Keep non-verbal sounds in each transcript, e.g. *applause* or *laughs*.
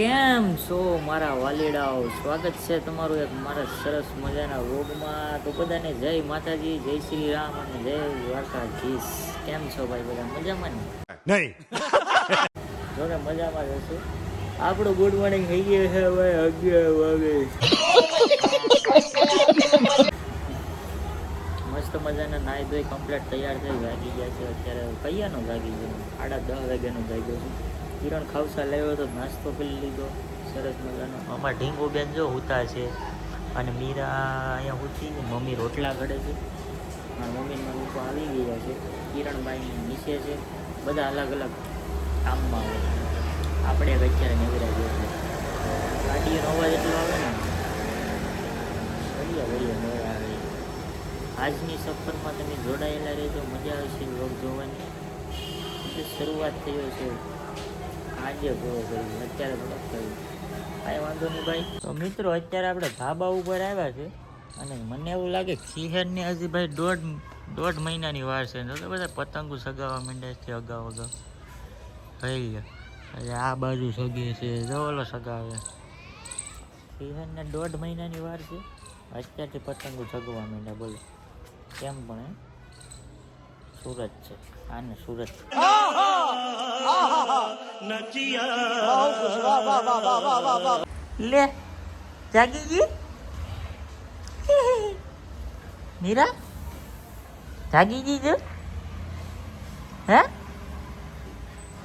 કેમ છો મારા વાલીડાઓ? સ્વાગત છે તમારું એક મારા સરસ મજાના રોગમાં તો બધાને જય માતાજી જય શ્રી રામ અને જય દ્વારકાધીશ. કેમ છો ભાઈ બધા? મજામાં ને? નહીં. જોકે મજામાં જ હશું. આપણું ગુડ મોર્નિંગ થઈ ગયું છે ભાઈ અગિયાર વાગે. મસ્ત મજાના નાહી ધોઈ કમ્પ્લીટ તૈયાર થઈ વાગી ગયા છે. અત્યારે કયાનો જાગી ગયો? સાડા દસ વાગ્યાનો જાગ્યો છે. કિરણ ખાવસા લેવો તો નાસ્તો કરી લીધો. સરસ મજાનો. આમાં ઢીંગુ બેન જો હુતા છે અને મીરા અહીંયા હુતી મમ્મી રોટલા ઘડે છે. મારા મમ્મીના લોકો આવી ગયા છે. કિરણબાઈ નીચે છે. બધા અલગ અલગ કામમાં આવે આપણે અત્યારે નવરા જોઈએ ગાડીનો અવાજ એટલો આવે ને? વળીએ વળીએ નવરા આવે. આજની સફરમાં તમે જોડાયેલા રહેજો. મજા આવશે લોક જોવાની. શરૂઆત થઈ છે. આજે પૂરો કર્યું, અત્યારે થોડોક કર્યું. કાંઈ વાંધો નહીં ભાઈ. તો મિત્રો, અત્યારે આપણે ધાબા ઉપર આવ્યા છે અને મને એવું લાગે સિંહણની હજી ભાઈ દોઢ દોઢ મહિનાની વાર છે તો બધા પતંગો સગાવવા માંડ્યા છે અગાઉ અગાઉ. ગયા એટલે આ બાજુ સગી છે જવાલો સગાવે. સિંહણને દોઢ મહિનાની વાર છે, અત્યારથી પતંગો સગવા માંડ્યા, બોલો. કેમ પણ? સુરત છે. આને સુરત. લે જાગી ગઈ મીરા જાગી ગઈ જો. હે?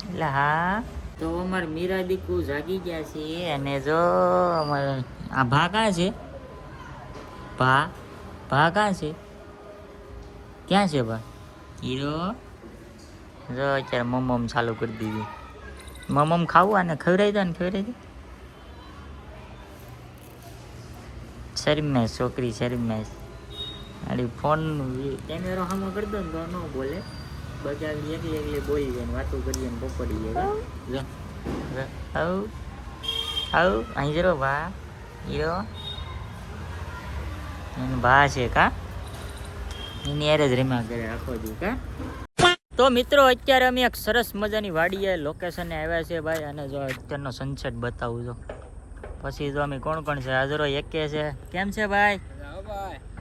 એટલે હા. તો અમારે મીરા દીકુ જાગી ગયા છે અને જો અમારે આ ભાગા છે. ભા ભા કા છે. ક્યાં છે ભા? હીરો? જો, અત્યારે મમ્મ ચાલુ કરી દીધી. મમ્મ ખાવું આને ખવડાવી દો ને ખવડાવી દો. શરમેશ છોકરી શરમેશ આડી ફોન કેમેરો સામો કરી દો ને તો ન બોલે. બધા એકલી એકલી બોલી જાય ને વાતો કરીએ ને પકડી જાય. આવ. આવ અહીં જરો ભા. હીરો એનો ભા છે કા? એની એરે જ રમ્યા કરે આખો દી કા? તો મિત્રો અત્યારે અમે એક સરસ મજાની વાડીએ લોકેશને આવ્યા છે ભાઈ અને જો અત્યારનો સનસેટ બતાવું છો. પછી તો અમે કોણ કોણ છે? હાજરો એકે છે. કેમ છે ભાઈ?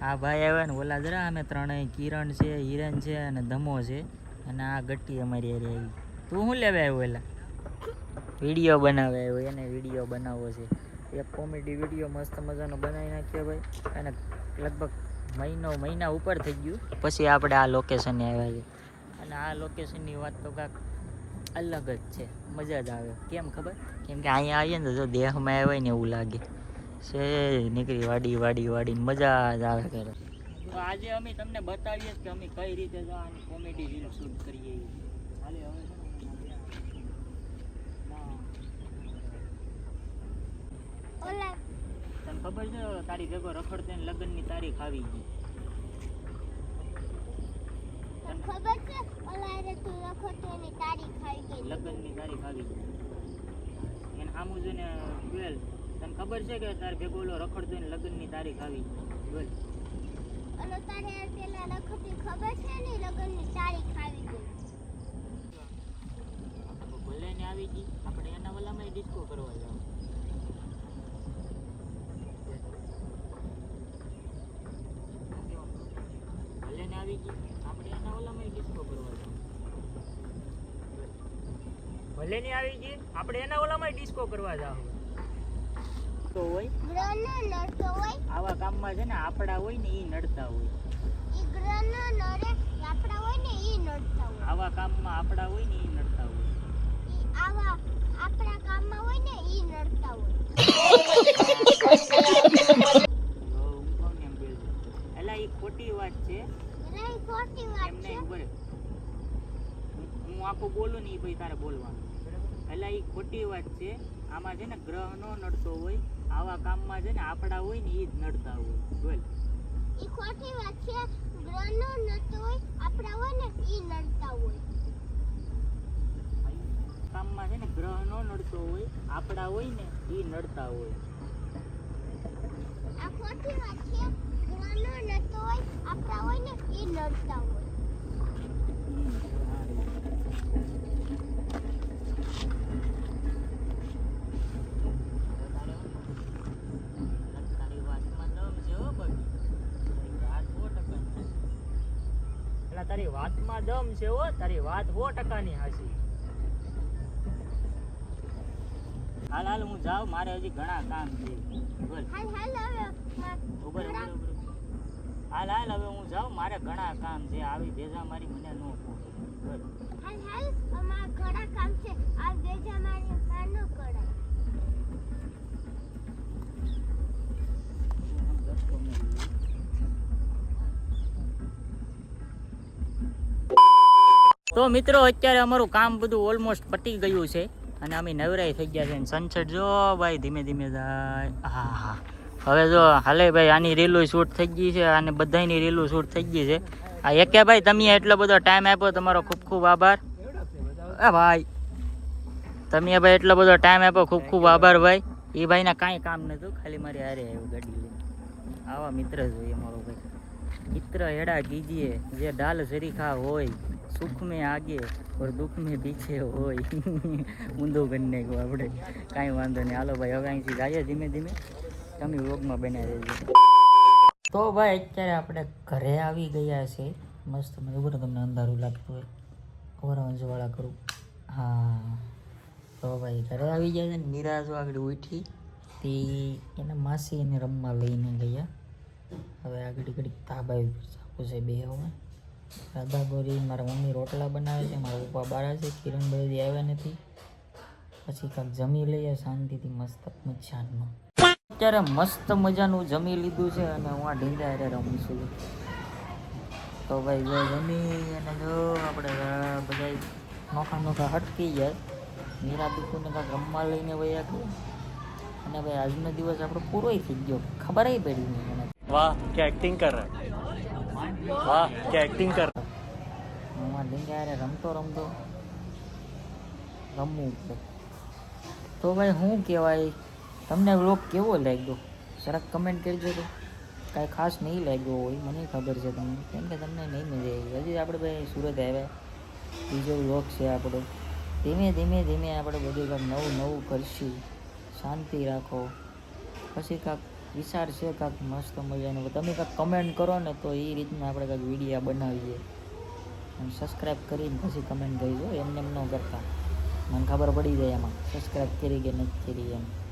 હા ભાઈ આવ્યા ને ઓલા જરા અમે ત્રણેય કિરણ છે હિરણ છે અને ધમો છે અને આ ગટ્ટી અમારી હારે આવી. તું શું લેવા આવ્યો એલા વીડિયો બનાવે આવ્યો એને વીડિયો બનાવવો છે. એક કોમેડી વીડિયો મસ્ત મજાનો બનાવી નાખ્યો ભાઈ અને લગભગ મહિનો મહિના ઉપર થઈ ગયું. પછી આપણે આ લોકેશને આવ્યા છે અને આ લોકેશનની વાત તો કાંક અલગ જ છે. મજા જ આવે. કેમ ખબર? કેમ કે અહીંયા આવીએ ને તો જો દેહમાં આવે ને એવું લાગે. છે નીકળી વાડી વાડી વાડી મજા જ આવે કરે તો આજે અમે તમને બતાવીએ કે અમે કઈ રીતે જો આની કોમેડી રીલ શૂટ કરીએ હાલે હવે. ઓલા. તને ખબર છે તારી ભેગો રખડતે લગ્નની તારીખ આવી ગઈ. તને ખબર છે ઓલા રે એની તારીખ આવી ગઈ લગ્નની તારીખ આવી ગઈ એને સામું જોઈને ટ્વેલ્વ તને ખબર છે કે તારે ભેગો ઓલો રખડતો ને લગ્નની તારીખ આવી ટ્વેલ્વ અને તારે પેલા લખતી ખબર છે ને લગ્નની તારીખ આવી ગઈ. ભલે ને આવી ગઈ. આપણે એના વલામાં ડિસ્કો કરવા જાવ. ભલે ને આવી ગઈ આપણે એના વલામાં ડિસ્કો કરવા જાવ ભલે નહીં આવી ગઈ આપણે એના ઓલામાં ડિસ્કો કરવા જાવ તો હોય? નડતો હોય. આવા કામમાં છે ને આપડા હોય ને એ નડતા હોય. નડે આપડા હોય ને એ નડતા હોય. આવા કામમાં આપડા હોય ને એ નડતા હોય. આવા આપણા કામમાં હોય ને એ નડતા હોય. એલા એ ખોટી વાત છે. ખોટી વાત છે. હું આખું બોલું ને એ ભાઈ તારે બોલવાનું. એટલે એ ખોટી વાત છે. આમાં છે ને ગ્રહ નો નડતો હોય આવા કામમાં છે ને આપડા હોય ને એ જ નડતા હોય. બોલ. એ ખોટી વાત છે. ગ્રહનો નડતો હોય આપડા હોય ને એ નડતા હોય. કામમાં છે ને ગ્રહ નો નડતો હોય આપડા હોય ને એ નડતા હોય. આ ખોટી વાત છે. ગ્રહ નો નડતો હોય આપડા હોય ને એ નડતા હોય. તારી વાતમાં દમ છે હો તારી વાત સો ટકાની હાસી હાલ હાલ હું જાઉં મારે હજી ઘણા કામ છે. બોલ હાલ હાલ હવે માં ઉભર હાલ હાલ હવે હું જાઉં મારે ઘણા કામ છે. આવી ભેજા મારી મને ન. બોલ હાલ હાલ અમારા ઘણા કામ છે. આ ભેજા મારી માં Thank કરાય તો મિત્રો, અત્યારે અમારું કામ બધું ઓલમોસ્ટ પતી ગયું છે અને અમે નવરાઈ થઈ ગયા છે સનસેટ જો ભાઈ, ધીમે ધીમે જાય હા હા હવે જો હાલે ભાઈ, આની રીલું શૂટ થઈ ગઈ છે અને બધાની રીલું શૂટ થઈ ગઈ છે. આ એકે ભાઈ, તમે એટલો બધો ટાઈમ આપ્યો, તમારો ખૂબ ખૂબ આભાર. એ ભાઈ, તમે ભાઈ એટલો બધો ટાઈમ આપ્યો, ખૂબ ખૂબ આભાર ભાઈ. એ ભાઈના કાંઈ કામ નહોતું, ખાલી મારી હારે આવ્યું ગાડી લઈને. આવા મિત્ર, જોઈએ મારો ભાઈ. મિત્ર હેડા કીજીએ જે ડાલ સરીખા હોય સુખ में આગે और દુઃખ में પીછે હોય *laughs* ઊંધો કરી નાખ્યો આપણે કાંઈ વાંધો નહીં હાલો ભાઈ હવે અહીંથી જઈએ ધીમે ધીમે તમે વ્લોગમાં બન્યા રહેજો તો ભાઈ અત્યારે આપણે ઘરે આવી ગયા છે મસ્ત મને ખબર તમને અંધારું લાગતું હોય ખબર અંજવાળા કરું હા તો ભાઈ ઘરે આવી ગયા છે ને મીરા જો આગળ ઉઠી તે એના માસી એને રમવા લઈને ગયા હવે આગળ ઘડી તાબા ઉપર છે બે હવે રાધા ગોરી, મારા મમ્મી રોટલા બનાવે છે, મારા પપ્પા બારા છે કિરણભાઈ આવ્યા નથી. પછી કાંક જમી લઈએ, શાંતિથી મસ્ત મજાનું. અત્યારે મસ્ત મજાનું જમી લીધું છે અને હું આ ઢીંગા હારે રમું છું. તો ભાઈ, જો જમી અને જો આપણે આ બધા નોખા નોખા હટકી જાય. મીરા દીકુને કાંક રમવા લઈને વયા ગયા. અને ભાઈ, આજનો દિવસ આપણો પૂરોય થઈ ગયો. ખબર પડી નહીં મને. वाह क्या एक्टिंग कर रहा है वाह क्या एक्टिंग कर रहा હું આ ઢીંગા હારે રમતો રમતો રમવું પડે તો ભાઈ શું કહેવાય તમને વ્લોગ કેવો લાગ્યો જરાક કમેન્ટ કરજો તો કાંઈ ખાસ નહીં લાગ્યો હોય મને ખબર છે તમને કેમ કે તમને નહીં મજા આવી હજી આપણે ભાઈ સુરત આવ્યા બીજો વ્લોગ છે આપણો ધીમે ધીમે ધીમે આપણે બધું કાંઈક નવું નવું કરશું શાંતિ રાખો પછી કાંઈક વિચાર છે કાંક મસ્ત મજાનું. તમે કાંઈક કમેન્ટ કરો ને તો એ રીતના આપણે કાંઈક વિડીયા બનાવીએ. અને સબસ્ક્રાઈબ કરીને પછી કમેન્ટ કરજો. એમને એમ ન કરતા. મને ખબર પડી જાય એમાં સબસ્ક્રાઈબ કરી કે નથી કરી એમ.